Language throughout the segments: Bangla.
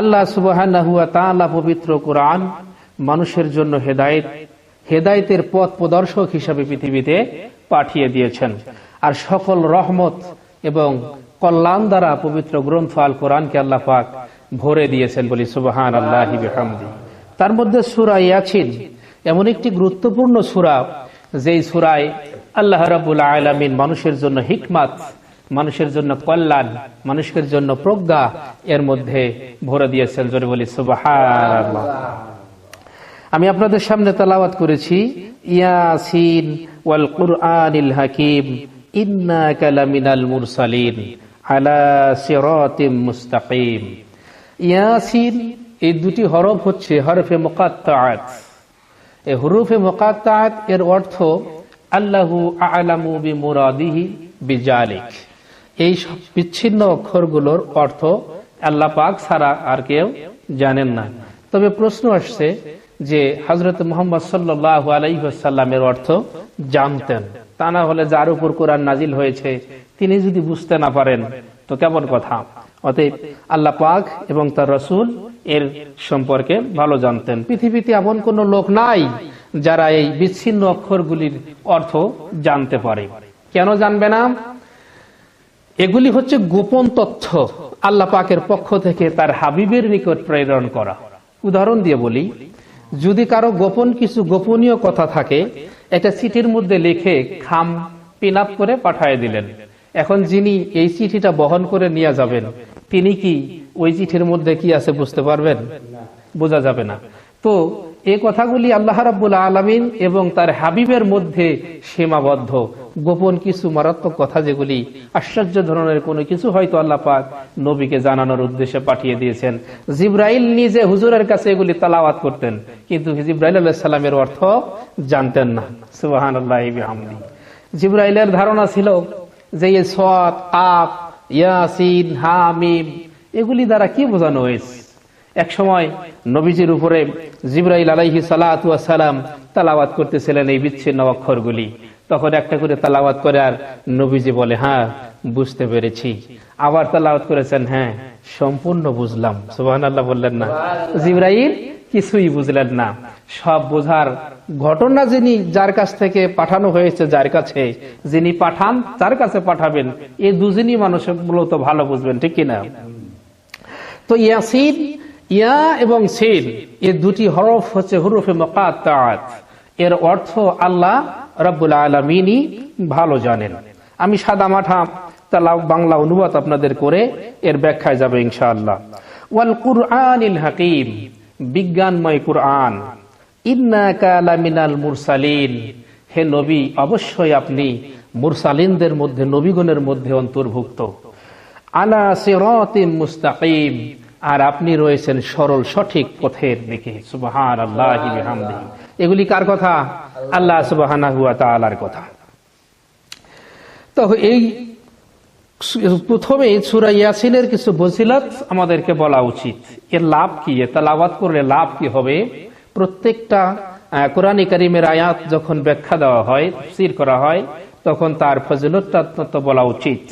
আল্লাহ সুবাহ পবিত্র কোরআন মানুষের জন্য হেদায়েত, হেদায়েতের পথ প্রদর্শক হিসাবে পৃথিবীতে পাঠিয়ে দিয়েছেন। আর সকল রহমত এবং কল্যাণ দ্বারা পবিত্র গ্রন্থ আল কোরআনকে আল্লাহ পাক ভরে দিয়েছেন বলি সুবাহান আল্লাহ তার মধ্যে সুরা ইয়াছিন এমন একটি গুরুত্বপূর্ণ সুরা, যেই সুরায় আল্লাহ রাবুল আলমিন মানুষের জন্য হিকমাত মানুষের জন্য কল্যাণ, মানুষের জন্য প্রজ্ঞা, এর মধ্যে ভরে দিয়েছেন জোরে বলি আমি আপনাদের সামনে তালাওয়াত করেছি, ইয়াসিন ওয়াল কুরআনিল হাকিম, ইন্নাকা লামিনাল মুরসালিন, আলা সিরাতিম মুস্তাকিম। ইয়াসিন, এই দুটি হরফ হচ্ছে হরফে মুকাত্তাআত। এই হরফে এর অর্থ, আল্লাহু আ'লামু বিমুরাদিহি বিজালিক। এই বিচ্ছিন্ন অক্ষরগুলোর অর্থ আল্লাহ পাক ছাড়া আর কেউ জানেন না। তবে প্রশ্ন আসছে যে হজরত মোহাম্মদ সাল্লাহ আলাইসাল্লামের অর্থ জানতেন। তা না হলে যার উপর কোরআন নাজিল হয়েছে, তিনি যদি বুঝতে না পারেন, তো কেমন কথা? অতএব আল্লাহ পাক এবং তার রসুল এর সম্পর্কে ভালো জানতেন। পৃথিবীতে এমন কোন লোক নাই যারা এই বিচ্ছিন্ন অক্ষরগুলির অর্থ জানতে পারে। কেন জানবে না? এগুলি হচ্ছে গোপন তথ্য আল্লাহ পাকের পক্ষ থেকে তার হাবিবের নিকট প্রেরণ করা। উদাহরণ দিয়ে বলি, যদি কারও গোপন কিছু গোপনীয় কথা থাকে, একটা চিঠির মধ্যে লিখে খাম পিন করে পাঠিয়ে দিলেন। এখন যিনি এই চিঠিটা বহন করে নিয়ে যাবেন, তিনি কি ওই চিঠির মধ্যে কি আছে বুঝতে পারবেন? বোঝা যাবে না। তো এই কথাগুলি আল্লাহ রাব্বুল আলমিন এবং তার হাবিবের মধ্যে সীমাবদ্ধ। গোপন কিছু মারাত্মক কথা যেগুলি আশ্চর্য ধরনের কোনো কিছু হয়তো আল্লাহ পাক নবীকে জানানোর উদ্দেশ্যে পাঠিয়ে দিয়েছেন। জিব্রাইল নিজে হুজুরের কাছে এগুলি তালাওয়াত করতেন, কিন্তু জিব্রাইল আল্লাহ সাল্লামের অর্থ জানতেন না। সুবাহান আল্লাহ জিব্রাইলের ধারণা ছিল যে সৎ আপ ইয়াসিন, হামিম, এগুলি দ্বারা কি বোঝানো হয়েছে? এক সময় নবীজির উপরে জিব্রাইল আলাইহি সালাম তালাওয়াত করতেছিলেন এই বিচ্ছিন্ন অক্ষরগুলি। তখন একটা করে তালাওয়াত করে আর নবীজি বলে হ্যাঁ বুঝতে পেরেছি। আবার তালাওয়াত করেছেন হ্যাঁ সম্পূর্ণ বুঝলাম। সুবাহ আল্লাহ বললেন না। জিব্রাইল কিছুই বুঝলেন না। সব বোঝার ঘটনা যিনি যার কাছ থেকে পাঠানো হয়েছে, যার কাছে যিনি পাঠান, তার কাছে পাঠাবেন। এই দুজনই মানুষ মূলত ভালো বুঝবেন, ঠিক কিনা? তো ইয়াসিন ইয়া এবং সিন এ দুটি হরফ হচ্ছে হরফে মকাত এর অর্থ আল্লাহ রব্বুল আলমিনই ভালো জানেন। আমি সাদা মাঠা বাংলা অনুবাদ আপনাদের করে এর ব্যাখ্যায় যাবে ইনশাআল্লাহ। ওয়াল কুরআনিল হাকিম, বিজ্ঞানময় কুরআন। ইন্নাকালামিনাল মুরসালিন। হে নবী, অবশ্যই আপনি মুরসালিনদের মধ্যে, নবীগণের মধ্যে অন্তর্ভুক্ত। আলা সিরাতিম মুস্তাকিম। আর আপনি রয়েছেন সরল, সঠিক পথের দিকে। সুবাহান আল্লাহ এগুলি কার কথা? আল্লাহ সুবাহানা হুয়া কথা। তো এই প্রথমে সুরা ইয়াসিনের কিছু বসিলাত আমাদেরকে বলা উচিত। এর লাভ কি? তালাবাদ করলে লাভ কি হবে? প্রত্যেকটা কোরআনী করিমের আয়াত যখন ব্যাখ্যা দেওয়া হয় স্থির করা হয়, তখন তার ফজিলত বলা উচিত।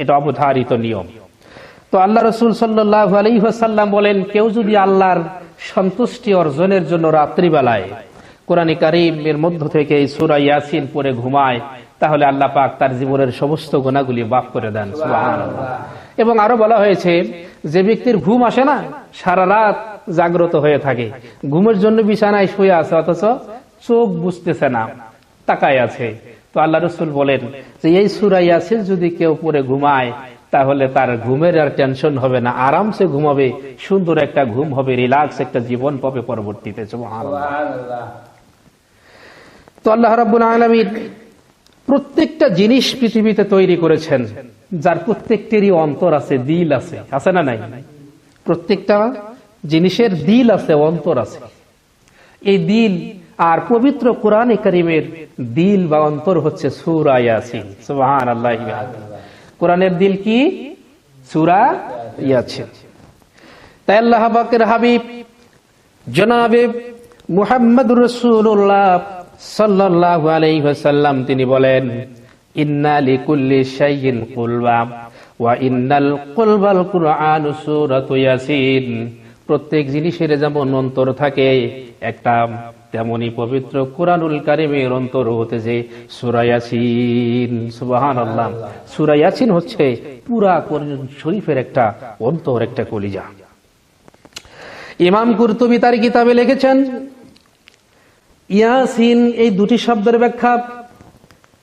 এটা অবধারিত নিয়ম। তো আল্লাহ রসুল সাল্লাহ আলহিহাসাল্লাম বলেন, কেউ যদি আল্লাহর সন্তুষ্টি অর্জনের জন্য রাত্রিবেলায় কোরআন কারিমের মধ্য থেকে এই সুরা ইয়াসিন পরে ঘুমায়, তাহলে আল্লাহ পাক তার জীবনের সমস্ত গোনাগুলি বাফ করে দেন এবং আরও বলা হয়েছে, যে ব্যক্তির ঘুম আসে না, সারা রাত জাগ্রত হয়ে থাকে। ঘুমের জন্য বিছানায় শুয়ে আছে, অথচ চোখ বুঝতেছে না, তাকায় আছে। তো আল্লাহ রসুল বলেন যে, এই সুরা ইয়াসিন যদি কেউ পরে ঘুমায় তাহলে তার ঘুমের আর টেনশন হবে না। আরামসে ঘুমাবে, সুন্দর একটা ঘুম হবে রিল্যাক্স একটা জীবন পাবে পরবর্তীতে তো আল্লাহ রাবুল আলমীর প্রত্যেকটা জিনিস পৃথিবীতে তৈরি করেছেন, যার প্রত্যেকটিরই অন্তর আছে, দিল আছে। আছে না নাই? প্রত্যেকটা জিনিসের দিল আছে, অন্তর আছে। এই দিল আর পবিত্র কোরআন করিমের দিল বা অন্তর হচ্ছে সুরা ইয়াসিন সুবহান আল্লাহ কোরআনের দিল কি? সুরা ইয়াছে তাই আল্লাহ পাকের হাবিব জনাবে মুহাম্মদ রসুল্লাহ সাল্লাল্লাহু আলাইহি ওয়াসাল্লাম, তিনি বলেন, ইন্না লিকুল্লি শাইইন কুলবা ওয়া ইন্নাল কুলবাল কুরআন সূরাতু ইয়াসিন। প্রত্যেক জিনিসের যেমন অন্তর থাকে, একটা তেমনি পবিত্র কোরআনুল কারিমের অন্তর হতেছে সূরা ইয়াসিন। সুবহানাল্লাহ। সূরা ইয়াসিন হচ্ছে পুরা কোরআন শরীফের একটা অন্তর, একটা কলিজা। ইমাম কুরতুবি তার কিতাবে লিখেছেন, ইয়াসিন এই দুটি শব্দের ব্যাখ্যা।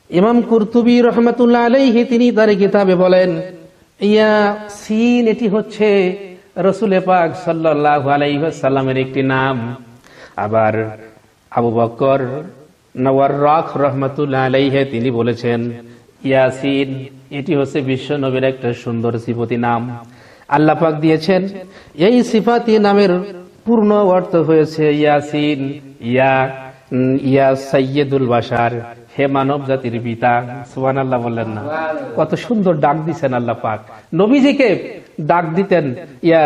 ইমাম কুরতুবি রহমতুল্লাহ আলাইহি তিনি তার কিতাবে বলেন, ইয়াসিন এটি হচ্ছে রসুলে পাক সাল্লাল্লাহু আলাইহি সাল্লামের একটি নাম। আবার আবু বকর নওয়ার রাখ রহমতুল্লাহ আলাইহে তিনি বলেছেন, ইয়াসিন, এটি হচ্ছে বিশ্ব নবীর একটা সুন্দর সিফতি নাম। আল্লাহ পাক দিয়েছেন, এই সিফাতি নামের পূর্ণ অর্থ হয়েছে ইয়াসিন, ইয়া ইয়া সৈয়দুল বাসার হে মানব জাতির পিতা। সুবান আল্লাহ বললেন না। কত সুন্দর ডাক দিছেন আল্লাহ পাক। নবীজিকে ডাক দিতেন, ইয়া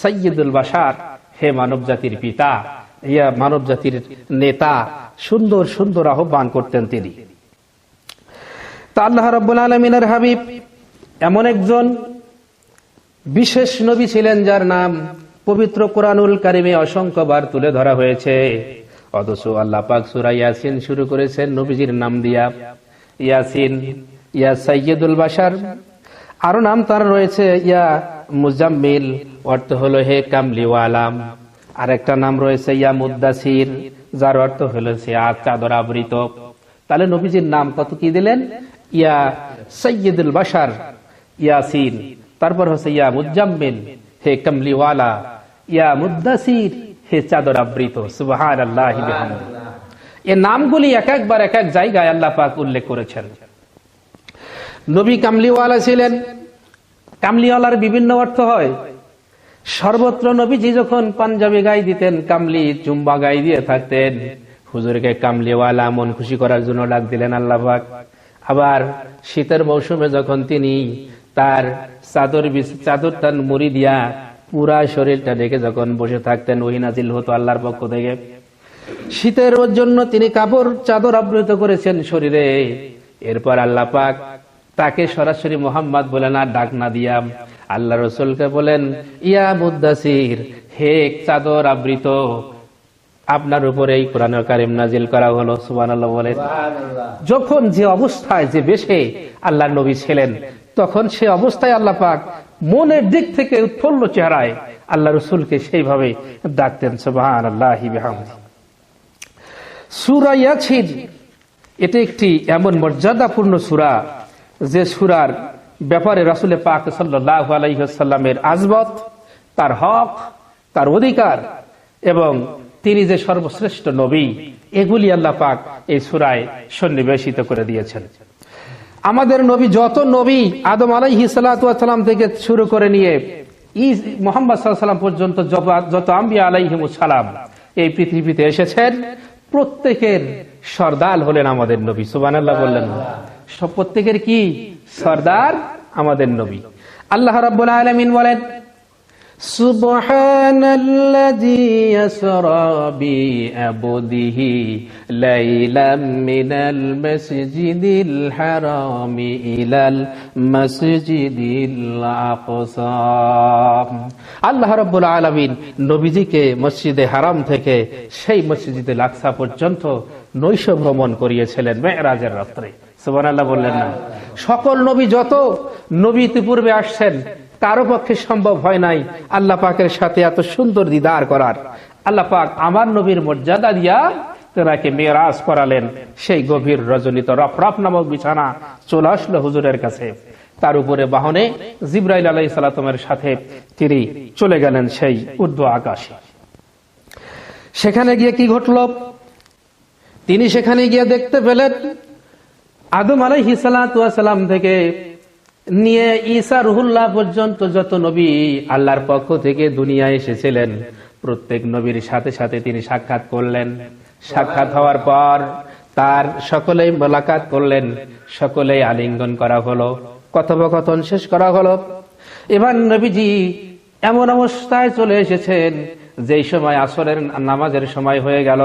সৈয়দুল বাসার হে মানব জাতির পিতা। ইয়া মানব জাতির নেতা, সুন্দর সুন্দর আহ্বান করতেন তিনি। তা আল্লাহ রব্বুল আলমিনের হাবিব এমন একজন বিশেষ নবী ছিলেন যার নাম পবিত্র কোরআনুল কারিমে অসংখ্যবার তুলে ধরা হয়েছে। অথচ আল্লাহ পাক সুরা ইয়াসিন শুরু করেছেন নবীজির নাম দিয়া। ইয়াসিন, ইয়া সাইয়দুল বাসার আরও নাম তার রয়েছে, ইয়া মুজাম্মিল, অর্থ হলো হে কামলিওয়ালাম আর একটা নাম রয়েছে ইয়া মুদাসির যার অর্থ হলো সে আর চাদর আবৃত। তাহলে নবীজির নাম কত কি দিলেন? ইয়া সৈয়দুল বাসার ইয়াসিন। তারপর হচ্ছে ইয়া মুজাম্মিল, হে কমলিওয়ালা। ইয়া মুদাসির হে চাদর আবৃত। সুবহান আল্লাহ এ নামগুলি এক একবার এক এক জায়গায় আল্লাহ পাক উল্লেখ করেছেন। নবী কামলিওয়ালা ছিলেন। কামলিওয়ালার বিভিন্ন অর্থ হয়। সর্বত্র নবীজি যখন পাঞ্জাবি গাই দিতেন, কামলি চুম্বা গাই দিয়ে থাকতেন। হুজুরকে কামলিওয়ালা মন খুশি করার জন্য ডাক দিলেন আল্লাহবাক আবার শীতের মৌসুমে যখন তিনি তার চাদর চাদর তার মুড়ি দিয়া পুরা শরীরটা ঢেকে যখন বসে থাকতেন, ওই নাজিল হতো আল্লাহর পক্ষ থেকে। শীতের জন্য তিনি কাপড়, চাদর আবৃত করেছেন শরীরে। এরপর আল্লাহ পাক তাকে সরাসরি মোহাম্মদ বলেন আর ডাক না দিয়া আল্লাহ রসুলকে বলেন ইয়া মুদাসির হে চাদর আবৃত আপনার উপরে এই কোরআন কারিম নাজিল করা হলো। সুবান আল্লাহ বলেন যখন যে অবস্থায় যে বেশে আল্লাহ নবী ছিলেন তখন সে অবস্থায় আল্লাহ পাক মনের দিক থেকে উৎফুল্ল চেহারায় আল্লাহ রসুলকে সেইভাবে ডাকতেন সুবাহান আল্লাহ সুরা ইয়াছিন এটি একটি এমন মর্যাদাপূর্ণ সুরা যে সুরার ব্যাপারে রাসুলে পাক সাল্লাহ আলাইসাল্লামের আজবত তার হক, তার অধিকার এবং তিনি যে সর্বশ্রেষ্ঠ নবী, এগুলি আল্লাহ পাক এই সুরায় সন্নিবেশিত করে দিয়েছেন। আমাদের নবী যত নবী আদম আলাইহি সালাম থেকে শুরু করে নিয়ে ই মোহাম্মদ সাল্লাম পর্যন্ত যত- আম্বিয়া সালাম এই পৃথিবীতে এসেছেন, প্রত্যেকের সর্দাল হলেন আমাদের নবী। সুবান আল্লাহ বললেন। সব প্রত্যেকের কি? সর্দার আমাদের নবী। আল্লাহ রাব্বুল আলামিন বলেন, সুবহানাল্লাযী ইয়াসরা বিআবদিহি লাইলাম মিনাল আল্লাহ নবীজিকে মসজিদে হারাম থেকে সেই মসজিদে লাকসা পর্যন্ত নৈশ ভ্রমণ করিয়েছিলেন মেয়েরাজের রাত্রে। সুবান বললেন না। সকল নবী যত নবী ইতিপূর্বে আসছেন, কারও পক্ষে সম্ভব হয় নাই আল্লাহ পাকের সাথে এত সুন্দর দিদার করার। আল্লাহ পাক আমার নবীর মর্যাদা দিয়া তেনাকে মেয়েরাজ করালেন। সেই গভীর রজনীত রফরফ নামক বিছানা চলে আসলো হুজুরের কাছে। তার উপরে বাহনে জিব্রাইল আলাই সালাতমের সাথে তিনি চলে গেলেন সেই ঊর্ধ্ব আকাশে। সেখানে গিয়ে কি ঘটল? তিনি সেখানে গিয়ে দেখতে পেলেন আদম আলাইহি সালাম থেকে নিয়ে ঈসা রুহুল্লাহ পর্যন্ত যত নবী আল্লাহর পক্ষ থেকে দুনিয়ায় এসেছিলেন, প্রত্যেক নবীর সাথে সাথে তিনি সাক্ষাৎ করলেন। সাক্ষাৎ হওয়ার পর তার সকলেই মোলাকাত করলেন, সকলেই আলিঙ্গন করা হলো, কথোপকথন শেষ করা হলো। এবার নবীজি এমন অবস্থায় চলে এসেছেন, যেই সময় আসরের নামাজের সময় হয়ে গেল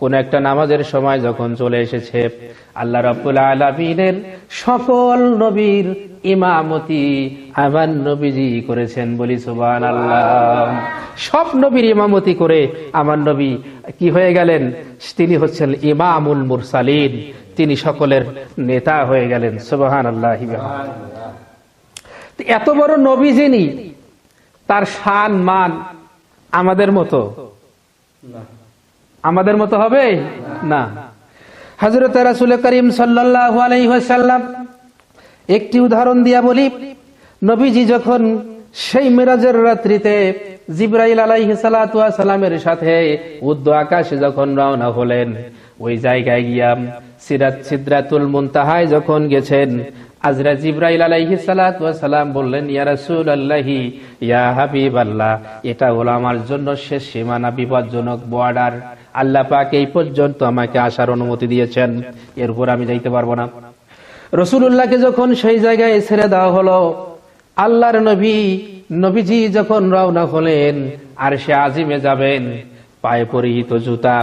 কোন একটা নামাজের সময় যখন চলে এসেছে, আল্লাহ রাব্বুল আলামিনের সকল নবীর ইমামতি আমার নবীজি করেছেন বলি সুবান আল্লাহ সব নবীর ইমামতি করে আমার নবী কি হয়ে গেলেন? তিনি হচ্ছেন ইমামুল মুরসালিন। তিনি সকলের নেতা হয়ে গেলেন সুবাহান আল্লাহ এত বড় নবী যিনি, তার সান মান আমাদের মতো? আমাদের মতো হবে? না। হজরত রাসুল করিম আলাইসাল্লাম একটি উদাহরণ দিয়া বলি। নবীজি যখন সেই মিরাজের রাত্রিতে জিব্রাইল সাথে উদ্দ আকাশে যখন রওনা হলেন, ওই জায়গায় গিয়াম সিরাত সিদ্রাতুল মুনতাহায় যখন গেছেন, আজরা জিব্রাইল আলাইহি সালাম বললেন রাসূলুল্লাহি, ইয়া হাবিবাল্লাহ, এটা হলো আমার জন্য শেষ সীমানা বিপজ্জনক বর্ডার আল্লাহ পাক এই পর্যন্ত আমাকে আসার অনুমতি দিয়েছেন। এরপর আমি যাইতে পারব না। রসুল্লাহকে যখন সেই জায়গায় ছেড়ে দেওয়া হলো, আল্লাহর নবী, নবীজি যখন রওনা হলেন, আর সে আজিমে যাবেন, পায়ে পরিহিত জুতা।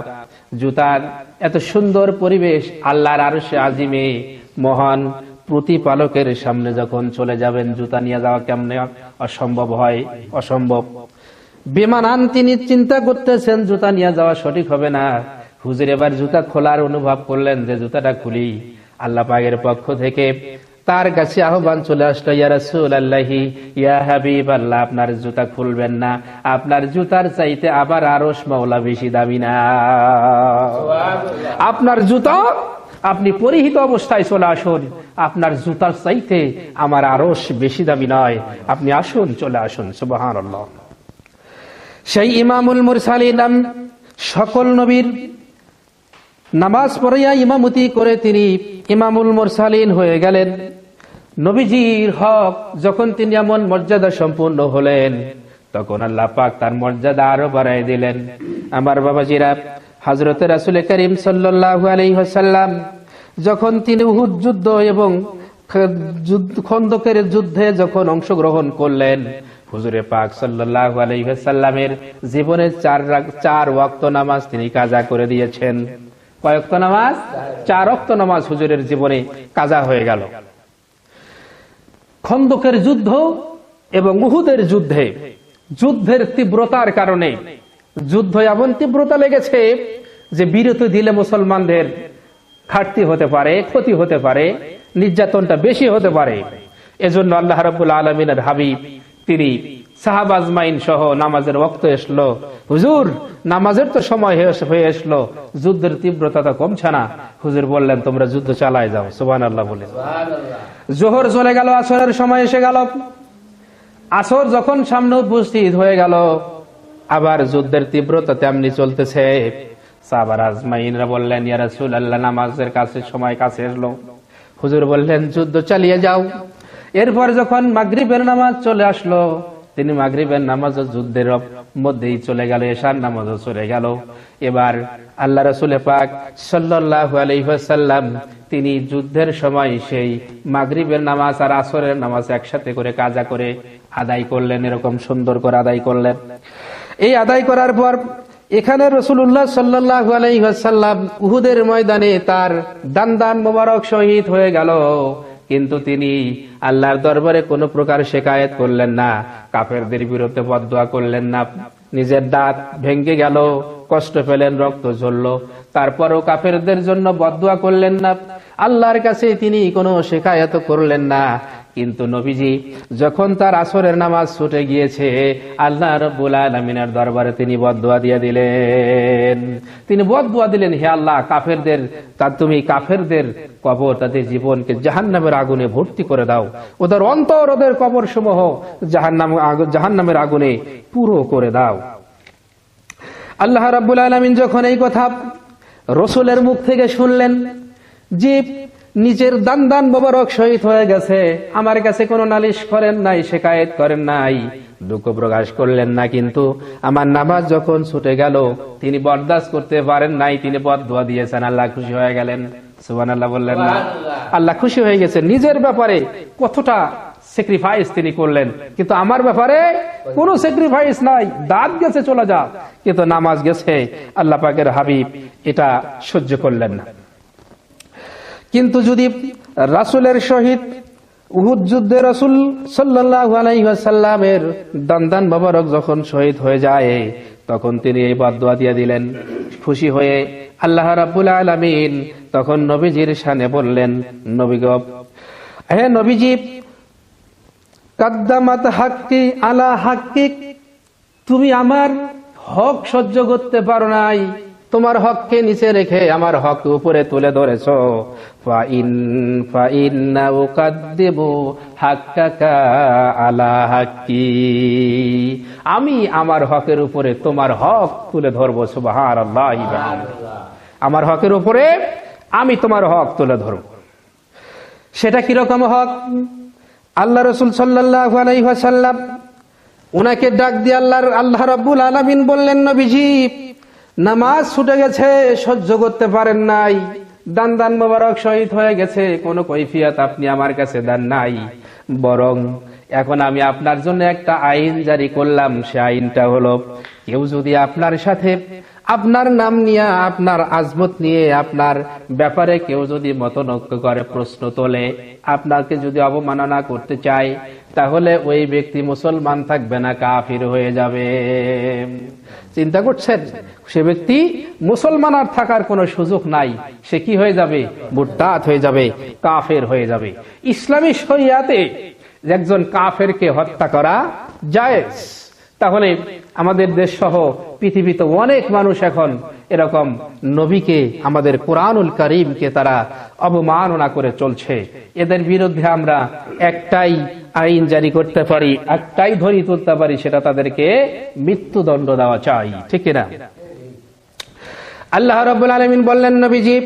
জুতার এত সুন্দর পরিবেশ আল্লাহর আর সে আজিমে, মহান প্রতিপালকের সামনে যখন চলে যাবেন, জুতা নিয়ে যাওয়া কেমনে অসম্ভব হয়? অসম্ভব। বিমানান তিনি চিন্তা করতেছেন জুতা নিয়ে যাওয়া সঠিক হবে না। হুজুর এবার জুতা খোলার অনুভব করলেন যে জুতাটা খুলি। আল্লাহ পাকের পক্ষ থেকে তার কাছে আহ্বান চলে আসলো ইয়া রাসূল আল্লাহি ইয়া হাবিব আল্লাহ আপনার জুতা খুলবেন না। আপনার জুতার চাইতে আবার আরশ মাওলা বেশি দামি না। আপনার জুতা আপনি পরিহিত অবস্থায় চলে আসুন। আপনার জুতার চাইতে আমার আরশ বেশি দামি নয়। আপনি আসুন চলে আসুন। সুবহানাল্লাহ। সেই ইমামুল মুরসালিন সকল নবীর নামাজ পড়াইয়া ইমামতি করে তিনি ইমামুল মুরসালিন হয়ে গেলেন। নবীজির হক যখন তিনি এমন মর্যাদা সম্পূর্ণ হলেন, তখন আল্লাহ পাক তার মর্যাদা আরও বাড়াই দিলেন। আমার বাবাজিরা হজরত রাসুল করিম সাল্লাহ আলহ্লাম যখন তিনি উহুদ যুদ্ধ এবং খন্দকের যুদ্ধে যখন অংশগ্রহণ করলেন হুজুরে পাক সাল্লাহ আলহ্লামের জীবনের চার চার ওয়াক্ত নামাজ তিনি কাজা করে দিয়েছেন। কয়েক্ত নামাজ? চার অক্ত নামাজ হুজুরের জীবনে কাজা হয়ে গেল। খন্দকের যুদ্ধ এবং উহুদের যুদ্ধে, যুদ্ধের তীব্রতার কারণে, যুদ্ধ এমন তীব্রতা লেগেছে যে বিরতি দিলে মুসলমানদের ঘাটতি হতে পারে, ক্ষতি হতে পারে, নির্যাতনটা বেশি হতে পারে। এজন্য আল্লাহ রবুল আলমিনের হাবিব তিনি সাহাবাজমাইন সহ নামাজের রক্ত এসলো। হুজুর, নামাজের তো সময় হয়ে আসলো যুদ্ধের তীব্রতা তো কমছে না। হুজুর বললেন, তোমরা যুদ্ধ চালায় যাও। সুবান আল্লাহ বলেন জোহর চলে গেল, আসরের সময় এসে গেল। আসর যখন সামনে উপস্থিত হয়ে গেল, আবার যুদ্ধের তীব্রতা তেমনি চলতেছে। সাবার আজমাইনরা বললেন, ইয়া রাসূল আল্লাহ নামাজের কাছে, সময় কাছে এসলো। হুজুর বললেন, যুদ্ধ চালিয়ে যাও। এরপর যখন মাগরিবের নামাজ চলে আসলো, তিনি মাগরিবের নামাজ যুদ্ধের মধ্যেই চলে গেল, এশার নামাজও চলে গেল। এবার আল্লাহ রসুল পাক সাল্লাহ আলহাসাল্লাম তিনি যুদ্ধের সময় সেই মাগরিবের নামাজ আর আসরের নামাজ একসাথে করে কাজা করে আদায় করলেন, এরকম সুন্দর করে আদায় করলেন। এই আদায় করার পর এখানে রসুল্লাহ সাল্লাহ আলাইসাল্লাম উহুদের ময়দানে তার দান দান মোবারক শহীদ হয়ে গেল। কিন্তু তিনি আল্লাহর দরবারে কোনো প্রকার শেখায়ত করলেন না। কাফেরদের বিরুদ্ধে বদয়া করলেন না। নিজের দাঁত ভেঙ্গে গেল, কষ্ট পেলেন, রক্ত ঝরল। তারপরও কাফেরদের জন্য বদয়া করলেন না। আল্লাহর কাছে তিনি কোনো শেখায়ত করলেন না। কিন্তু নবীজি, যখন তার আসরের নামাজ ছুটে গিয়েছে, আল্লাহ রব্বুল আলমিনের দরবারে তিনি বদুয়া দিয়ে দিলেন। তিনি বদুয়া দিলেন, হে আল্লাহ, কাফেরদের তার তুমি কাফেরদের কবর, তাদের জীবনকে জাহান নামের আগুনে ভর্তি করে দাও। ওদের অন্তর, ওদের কবর সমূহ জাহান নাম জাহান নামের আগুনে পুরো করে দাও। আল্লাহ রাব্বুল আলমিন যখন এই কথা রসুলের মুখ থেকে শুনলেন যে নিজের দান দান মোবারক শহীদ হয়ে গেছে। আমার কাছে কোনো নালিশ করেন নাই শেখায়ত করেন নাই। দুঃখ প্রকাশ করলেন না কিন্তু আমার নামাজ যখন ছুটে গেল তিনি বরদাস্ত করতে পারেন নাই তিনি বদুয়া দিয়েছেন আল্লাহ খুশি হয়ে গেলেন। সুবান আল্লাহ বললেন না। আল্লাহ খুশি হয়ে গেছে। নিজের ব্যাপারে কতটা স্যাক্রিফাইস তিনি করলেন। কিন্তু আমার ব্যাপারে কোনো স্যাক্রিফাইস নাই। দাঁত গেছে চলে যা। কিন্তু নামাজ গেছে। আল্লাহ পাকের হাবিব এটা সহ্য করলেন না। কিন্তু যদি রাসুলের সহিত উহুদ যুদ্ধে রসুল সাল্লাহ আলাইসাল্লামের দান্দান বাবারক যখন শহীদ হয়ে যায়, তখন তিনি এই বাদুয়া দিয়ে দিলেন। খুশি হয়ে আল্লাহ রাবুল আলমিন তখন নবীজির সানে বললেন নবীগ হে নবীজি, কাদ্দামাত হাক্কি আলা হাক্কিক, তুমি আমার হক সহ্য করতে পারো নাই। তোমার হককে নিচে রেখে আমার হক উপরে তুলে ধরেছ। আমি আমার হকের উপরে তোমার হক তুলে ধরবো, সুবহানাল্লাহি বিহামদিহি। আমার হকের উপরে আমি তোমার হক তুলে ধরব। সেটা কীরকম হক? আল্লাহ রসুল সাল্লাহ ওনাকে ডাক দিয়ে আল্লাহর, আল্লাহ রাব্বুল আলামিন বললেন, নবীজি নামাজ ছুটে গেছে, সহ্য করতে পারেন নাই। দান দান মোবারক শহীদ হয়ে গেছে, কোনো কৈফিয়াত আপনি আমার কাছে দেন নাই। বরং এখন আমি আপনার জন্য একটা আইন জারি করলাম, সে আইনটা হলো, কেউ যদি আপনার সাথে আপনার নাম নিয়ে, আপনার আজমত নিয়ে, আপনার ব্যাপারে কেউ যদি মতনৈক্য করে প্রশ্ন তোলে, আপনাকে যদি অবমাননা করতে চায়, তাহলে ওই ব্যক্তি মুসলমান থাকবে না, কাফির হয়ে যাবে। চিন্তা করছেন? সে ব্যক্তি মুসলমান আর থাকার কোনো সুযোগ নাই, সে কি হয়ে যাবে? বুট্টাত হয়ে যাবে, কাফের হয়ে যাবে। ইসলামী শরিয়াতে একজন কাফেরকে হত্যা করা জায়েজ। তাহলে আমাদের দেশ সহ পৃথিবীতে অনেক মানুষ এখন এরকম নবীকে, আমাদের কোরআনুল করিমকে তারা অবমাননা করে চলছে। এদের বিরুদ্ধে আমরা একটাই আইন জারি করতে পারি, একটাই ধরি তুলতে পারি, সেটা তাদেরকে মৃত্যুদণ্ড দেওয়া চাই। ঠিক না আল্লাহ রব্বুল আলমিন বললেন, নবীজি,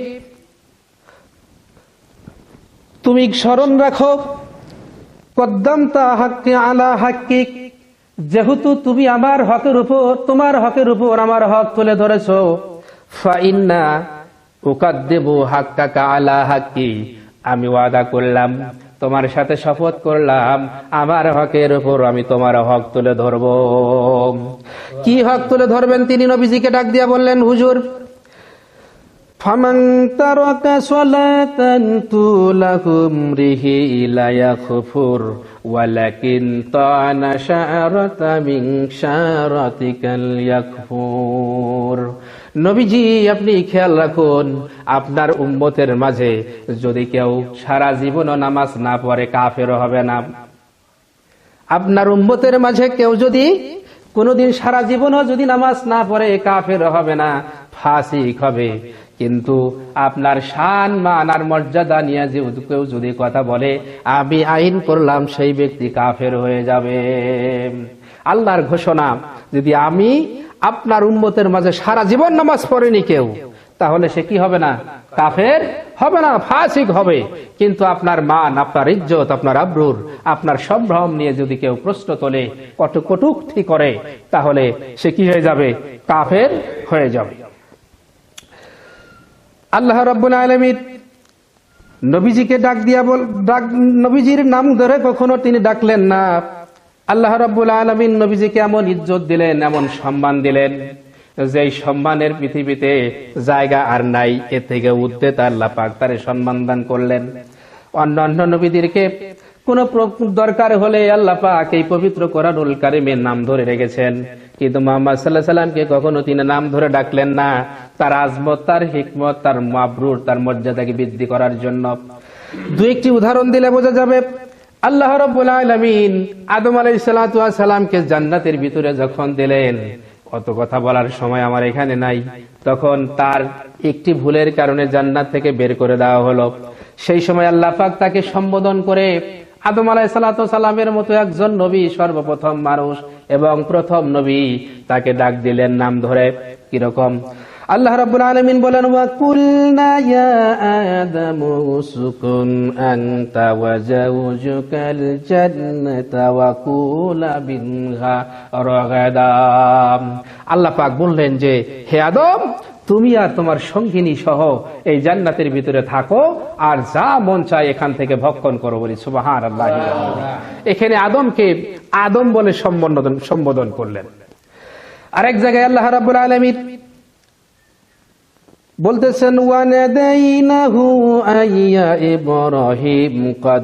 তুমি স্মরণ রাখো, কদ্দামতা হাক্কি আলা হাক্কিক যেহেতু তুমি আমার হকের উপর, তোমার হকের উপর আমার হক তুলে ধরেছ, ফাইন্না হাক টাকা আলা হাক্কি। আমি ওয়াদা করলাম, তোমার সাথে শপথ করলাম, আমার হকের উপর আমি তোমার হক তুলে ধরব। কি হক তুলে ধরবেন তিনি নবীজিকে ডাক দিয়া বললেন, হুজুর فمن ترك صلاة طول عمره لا يكفر ولكن طعن شعرة من شعرتك اليكفر নবীজি আপনি খেয়াল রাখুন আপনার উম্মতের মাঝে যদি কেউ সারা জীবনও নামাজ না পড়ে কাফের হবে না আপনার উম্মতের মাঝে কেউ যদি কোনোদিন সারা জীবনও যদি নামাজ না পড়ে কাফের হবে না ফাসিক হবে কিন্তু আপনার শান, মান আর মর্যাদা নিয়ে যে কেউ যদি কথা বলে, আমি আইন করলাম সেই ব্যক্তি কাফের হয়ে যাবে। আল্লাহর ঘোষণা, যদি আমি আপনার উন্মতের মাঝে সারা জীবন নামাজ পড়েনি কেউ, তাহলে সে কি হবে না? কাফের হবে না, ফাসিক হবে। কিন্তু আপনার মান, আপনার ইজ্জত, আপনার আব্রুর, আপনার সম্ভ্রম নিয়ে যদি কেউ প্রশ্ন তোলে কটু কটুক্তি করে, তাহলে সে কি হয়ে যাবে? কাফের হয়ে যাবে। আল্লাহ রব্বুল আলমীর নবীজিকে ডাক দিয়া বল, ডাক, নবীজির নাম ধরে কখনো তিনি ডাকলেন না। আল্লাহ রব্বুল আলমিন নবীজিকে এমন ইজ্জত দিলেন, এমন সম্মান দিলেন যে সম্মানের পৃথিবীতে জায়গা আর নাই। এ থেকে উদ্দেত আল্লাহ পাক তারে সম্মান দান করলেন। অন্যান্য নবীদেরকে কোন দরকার হলে আল্লাহ পাক এই পবিত্র কোরআনুল কারিমের নাম ধরে রেখেছেন। কিন্তু মোহাম্মদ সাল্লাহ সাল্লামকে কখনো তিনি নাম ধরে ডাকলেন না। তার আজমত, তার হিকমত, তার মাবরুর, তার মর্যাদাকে বৃদ্ধি করার জন্য। দু একটি উদাহরণ দিলে বোঝা যাবে, আল্লাহ রব্বুল আদম আলাই সালামকে জান্নাতের ভিতরে যখন দিলেন অত কথা বলার সময় আমার এখানে নাই। তখন তার একটি ভুলের কারণে জান্নাত থেকে বের করে দেওয়া হলো। সেই সময় আল্লাহ পাক তাকে সম্বোধন করে আদম আলাই সালামের মতো একজন নবী সর্বপ্রথম মানুষ এবং প্রথম নবী। তাকে ডাক দিলেন নাম ধরে কীরকম আল্লাহ রাব্বুল আলামিন বলেন কুলা আল্লাহ পাক বললেন যে, হে আদম তুমি আর তোমার সঙ্গিনী সহ এই জান্নাতের ভিতরে থাকো, আর যা মন চায় এখান থেকে ভক্ষণ করো বলি সুবাহান আল্লাহ এখানে আদমকে আদম বলে সম্বোধন সম্বোধন করলেন। আরেক জায়গায় আল্লাহ রাবুল আলমীর বলতেছেন ওয়ানাদাইনাহু আইয়া ইব্রাহিম قد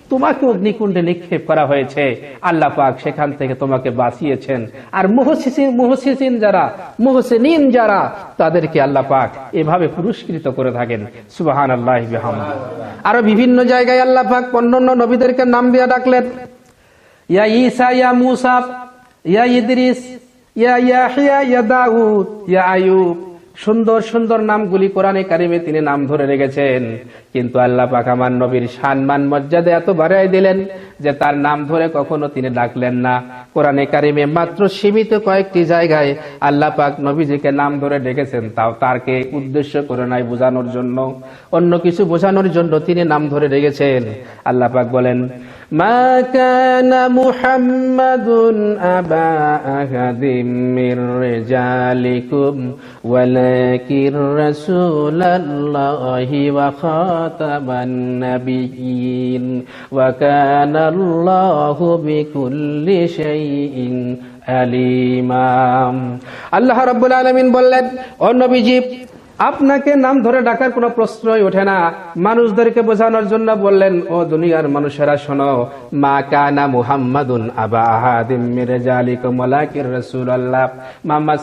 তোমাকে অগ্নিকুণ্ডে নিক্ষেপ করা হয়েছে। আল্লাহ পাক সেখান থেকে তোমাকে বাঁচিয়েছেন। আর মুহসিসিন যারা, মুহসিনিন যারা, তাদেরকে আল্লাহ পাক এভাবে পুরস্কৃত করে থাকেন। সুবাহান আল্লাহ আরও বিভিন্ন জায়গায় আল্লাহ পাক অন্যান্য নবীদেরকে নাম দিয়ে ডাকলেন। ইয়া ঈসা, ইয়া মুসা, ইয়া ইদ্রিস, ইয়া ইয়াহিয়া, ইয়া দাউদ, ইয়া আয়ুব সুন্দর সুন্দর নামগুলি কোরআনে কারিমে তিনি নাম ধরে রেখেছেন। কিন্তু আল্লাহ পাক নবীর সম্মান মর্যাদা এত বাড়াই দিলেন যে তার নাম ধরে কখনো তিনি ডাকলেন না। কোরআনে কারিমে মাত্র সীমিত কয়েকটি জায়গায় আল্লাহ পাক নবীজিকে নাম ধরে ডেকেছেন, তাও তারকে উদ্দেশ্য করে নাই বোঝানোর জন্য। অন্য কিছু বোঝানোর জন্য তিনি নাম ধরে রেখেছেন। আল্লাহ পাক বলেন মা কানা মুহাম্মাদুন আবা আহাদিম মির রিজালিকুম ওয়ালাকির রাসূলুল্লাহি ওয়া খাতামান নাবিয়িন ওয়া কানা আল্লাহু বিকুল্লি শাইইন আলিমা আল্লাহ রাব্বুল আলামিন বললেন ও নবীজি আপনাকে নাম ধরে ডাকার কোনো প্রশ্নই ওঠে না। মানুষদেরকে বোঝানোর জন্য বললেন, ও দুনিয়ার মানুষেরা, শোনো, মা কানা মুহাম্মাদুন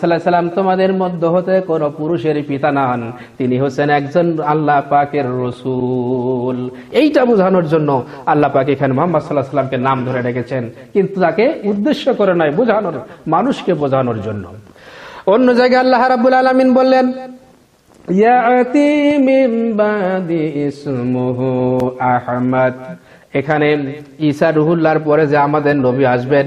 সাল্লাম তোমাদের মধ্য হতে কোন পুরুষের পিতা নন। তিনি হচ্ছেন একজন আল্লাহ পাকের রসুল। এইটা বোঝানোর জন্য আল্লাহ পাক এখানে মোহাম্মদ সাল্লাহ সাল্লামকে নাম ধরে ডেকেছেন। কিন্তু তাকে উদ্দেশ্য করে নয়, বোঝানোর, মানুষকে বোঝানোর জন্য। অন্য জায়গায় আল্লাহ রাব্বুল আলামিন বললেন ইয়াতি মিন বাদি ইসমুহু আহমদ। এখানে ঈসা রুহুল্লাহর পরে যে আমাদের নবী আসবেন,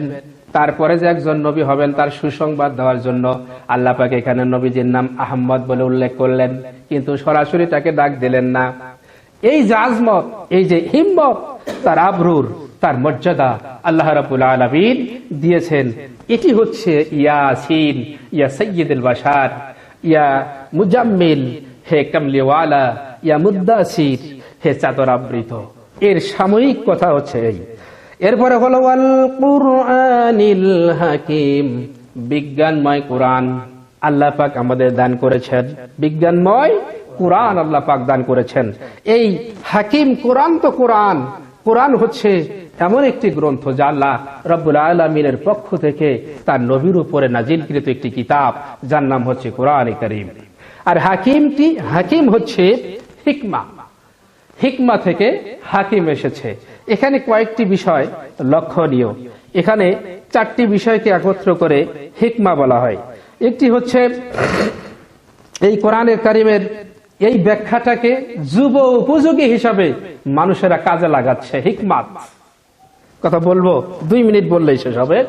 তারপরে যে একজন নবী হবেন, তার সুসংবাদ দেওয়ার জন্য আল্লাহ পাক এখানে নবীজির নাম আহম্মদ বলে উল্লেখ করলেন, কিন্তু সরাসরি তাকে ডাক দিলেন না। এই যে আজমত, এই যে হিম্মত, তার আবরুর, তার মর্যাদা আল্লাহ রাবুল আলমিন দিয়েছেন। এটি হচ্ছে ইয়াসিন, ইয়া সৈয়দুল বাসার ইয়া মুজাম্মিল, হে কামলিওয়ালা, ইয়া মুদাসির হে চাদর আবৃত এর সাময়িক কথা হচ্ছে এরপরে হলো আল কুরআনিল হাকিম, বিজ্ঞানময় কোরআন। আল্লাহ পাক আমাদের দান করেছেন। বিজ্ঞানময় কোরআন আল্লাহ পাক দান করেছেন। এই হাকিম কোরআন তো কোরআন। কোরআন হচ্ছে এমন একটি গ্রন্থ যা আল্লাহ রব্বুল আলমিনের পক্ষ থেকে তার নবীর উপরে নাজিলকৃত একটি কিতাব, যার নাম হচ্ছে কোরআন করিম। আর হাকিমটি, হাকিম হচ্ছে হিকমা। হিকমা থেকে হাকিম এসেছে। এখানে কয়েকটি বিষয় লক্ষণীয়। এখানে চারটি বিষয়কে একত্র করে হিকমা বলা হয়। একটি হচ্ছে, এই কোরআনের কারিমের এই ব্যাখ্যাটাকে যুব উপযোগী হিসাবে মানুষেরা কাজে লাগাচ্ছে, হিকমাত। কথা বলব? দুই মিনিট বললেই শেষ হবে।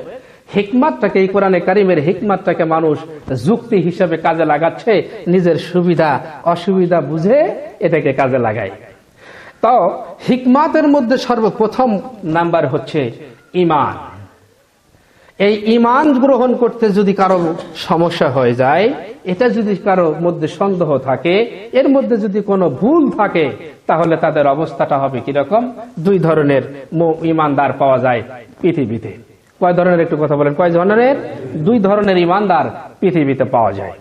হিকমাতটাকে, এই কোরআনে কারিমের হিকমাতটাকে মানুষ যুক্তি হিসাবে কাজে লাগাচ্ছে, নিজের সুবিধা, অসুবিধা বুঝে এটাকে কাজে লাগায়। তো, হিকমাতের মধ্যে সর্বপ্রথম নাম্বার হচ্ছে ইমান। এই ইমান গ্রহণ করতে যদি কারও সমস্যা হয়ে যায়, এটা যদি কারও মধ্যে সন্দেহ থাকে, এর মধ্যে যদি কোনো ভুল থাকে, তাহলে তাদের অবস্থাটা হবে কীরকম? দুই ধরনের ইমানদার পাওয়া যায় পৃথিবীতে। কয় ধরনের একটু কথা বলেন? কয় ধরনের? দুই ধরনের ইমানদার পৃথিবীতে পাওয়া যায়।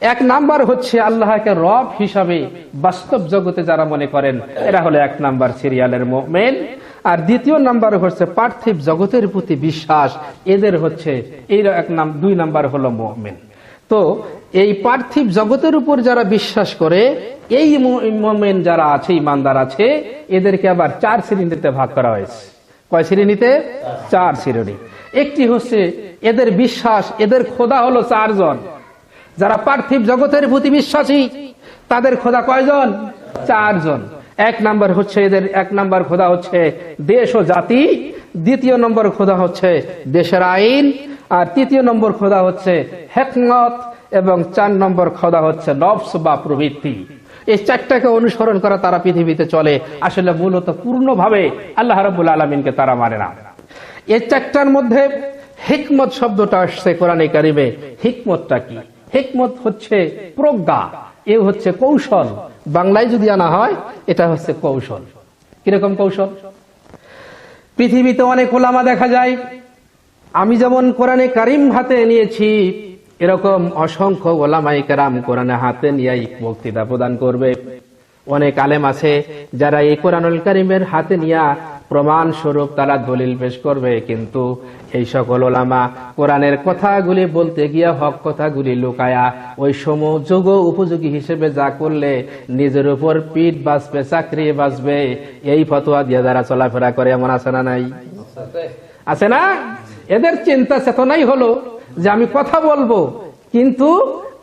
এক নাম্বার হচ্ছে আল্লাহকে রব হিসাবে বাস্তব জগতে যারা মনে করেন, এরা হলো এক নাম্বার সিরিয়ালের মোমেন। আর দ্বিতীয় নাম্বার হচ্ছে পার্থিব জগতের প্রতি বিশ্বাস। এদের হচ্ছে এই এক নাম, দুই নাম্বার হলো মোমেন। তো এই পার্থিব জগতের উপর যারা বিশ্বাস করে, এই মোমেন যারা আছে, ইমানদার আছে, এদেরকে আবার চার শ্রেণীতে ভাগ করা হয়েছে। কয় শ্রেণীতে? চার শ্রেণি। একটি হচ্ছে এদের বিশ্বাস, এদের খোদা হলো চারজন। যারা পার্থিব জগতের প্রতি বিশ্বাসী, তাদের খোদা কয়জন? চারজন। এক নাম্বার হচ্ছে এদের, এক নাম্বার খোদা হচ্ছে দেশ ও জাতি, দ্বিতীয় নম্বর খোদা হচ্ছে দেশের আইন, আর তৃতীয় নম্বর খোদা হচ্ছে হেকমত, এবং চার নম্বর খোদা হচ্ছে নফস বা প্রবৃত্তি। এই চারটাকে অনুসরণ করা তারা পৃথিবীতে চলে, আসলে মূলত পূর্ণভাবে আল্লাহ রাবুল আলমিনকে তারা মানে না। এই চারটার মধ্যে হিকমত শব্দটা আসছে কোরআনে কারিমে। হিকমতটা কি? হিকমত হচ্ছে প্রজ্ঞা এ হচ্ছে কৌশল বাংলায় যদি আনা হয়, এটা হচ্ছে কৌশল। কীরকম কৌশল? পৃথিবীতে অনেক ওলামা দেখা যায়, আমি যেমন কোরআনে কারিম হাতে নিয়েছি, এরকম অসংখ্য ওলামাই কারাম কোরআনে হাতে নিয়ে বক্তৃতা প্রদান করবে। অনেক আলেম আছে যারা এই কোরআনুল কারিমের হাতে নিয়ে প্রমাণ স্বরূপ তারা দলিল পেশ করবে, কিন্তু এই সকল ওলামা কোরআনের কথাগুলি বলতে গিয়া হক কথাগুলি লুকায়া ওই সমযোগ উপযোগী হিসেবে যা করলে নিজের উপর পিঠ বাঁচবে, চাকরি বাঁচবে, এই ফতোয়া দিয়ে যারা চলাফেরা করে, এমন আছে না নাই? আছে না? এদের চিন্তা চেতনাই হলো যে আমি কথা বলব, কিন্তু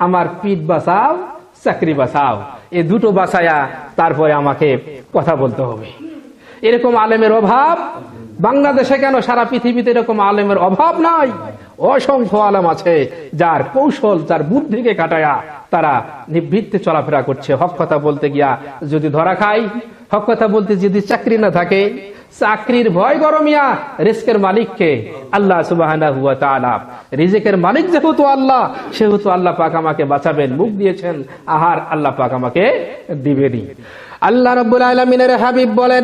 আমার পিঠ বাঁচাও, চাকরি বাঁচাও। এই দুটো বাঁচায়া তারপরে আমাকে কথা বলতে হবে। এরকম আলেমের অভাব? বাংলাদেশে কেন সারা পৃথিবীতে এরকম আলেমের অভাব নাই? অসংখ্য আলেম আছে যার কৌশল, যার বুদ্ধিকে কাটায়া তারা নিবৃত্তে চলাফেরা করছে। হক কথা বলতে গিয়া যদি ধরা খাই, হক কথা বলতে যদি চাকরি না থাকে, চাকরির ভয় গরমিয়া রিস্কের মালিককে আল্লাহ সুবাহ রিজিকের মালিক যেহেতু আল্লাহ, সেহেতু আল্লাহ পাক আমাকে বাঁচাবেন, মুখ দিয়েছেন, আহার আল্লাহ পাক আমাকে দিবেনি আল্লাহ রব্বুল আলমিনের হাবিব বলেন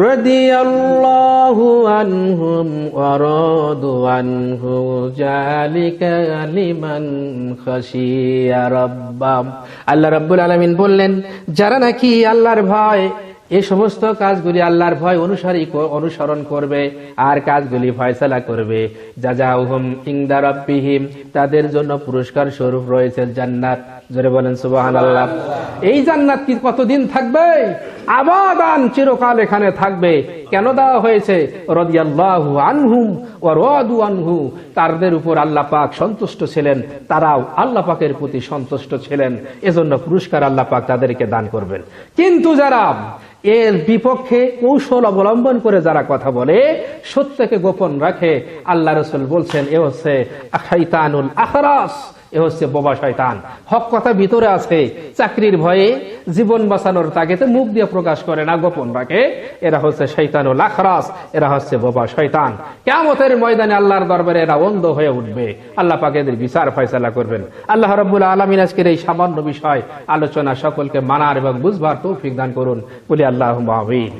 رضي الله عنهم ورضوا عنه ذلك لمن خشي ربهم আল্লাহ রাব্বুল আলামিন বললেন যারা নাকি আল্লাহর ভয় এই সমস্ত কাজগুলি আল্লাহর ভয় অনুসারী অনুসরণ করবে আর কাজগুলি ফয়সালা করবে যা যা উহম ইংদা রব্বিহিম তাদের জন্য পুরস্কার স্বরূপ রয়েছে জান্নাত জোরে বলেন সুবাহান আল্লাহ এই জান্নাত কি কতদিন থাকবে আবাদান চিরকাল এখানে থাকবে। কেন দেওয়া হয়েছে? রদিয়াল্লাহু আনহুম ও রদু আনহু। তাদের উপর আল্লাহ পাক সন্তুষ্ট ছিলেন। তারাও আল্লাহ পাকের প্রতি সন্তুষ্ট ছিলেন। এজন্য পুরস্কার আল্লাহ পাক তাদেরকে দান করবেন। কিন্তু যারা এর বিপক্ষে কৌশল অবলম্বন করে যারা কথা বলে, সত্যকে গোপন রাখে, আল্লাহ রসুল বলছেন, এ হচ্ছে শৈতানুল আখরাস। এ হচ্ছে বোবা শয়তান। হক কথা ভিতরে আছে, চাকরির ভয়ে জীবন বাঁচানোর তাগেতে মুখ দিয়ে প্রকাশ করে না গোপন রাখে এরা হচ্ছে শৈতানুল আখরাস, এরা হচ্ছে বোবা শয়তান। কেমতের ময়দানে আল্লাহর দরবারে এরা অন্ধ হয়ে উঠবে। আল্লাহ পাকে এদের বিচার ফয়সালা করবেন। আল্লাহ রব্বুল আলমিন আজকের এই সামান্য বিষয় আলোচনা সকলকে মানার এবং বুঝবার তৌফিক দান করুন। বলি আল্লাহ মাহিন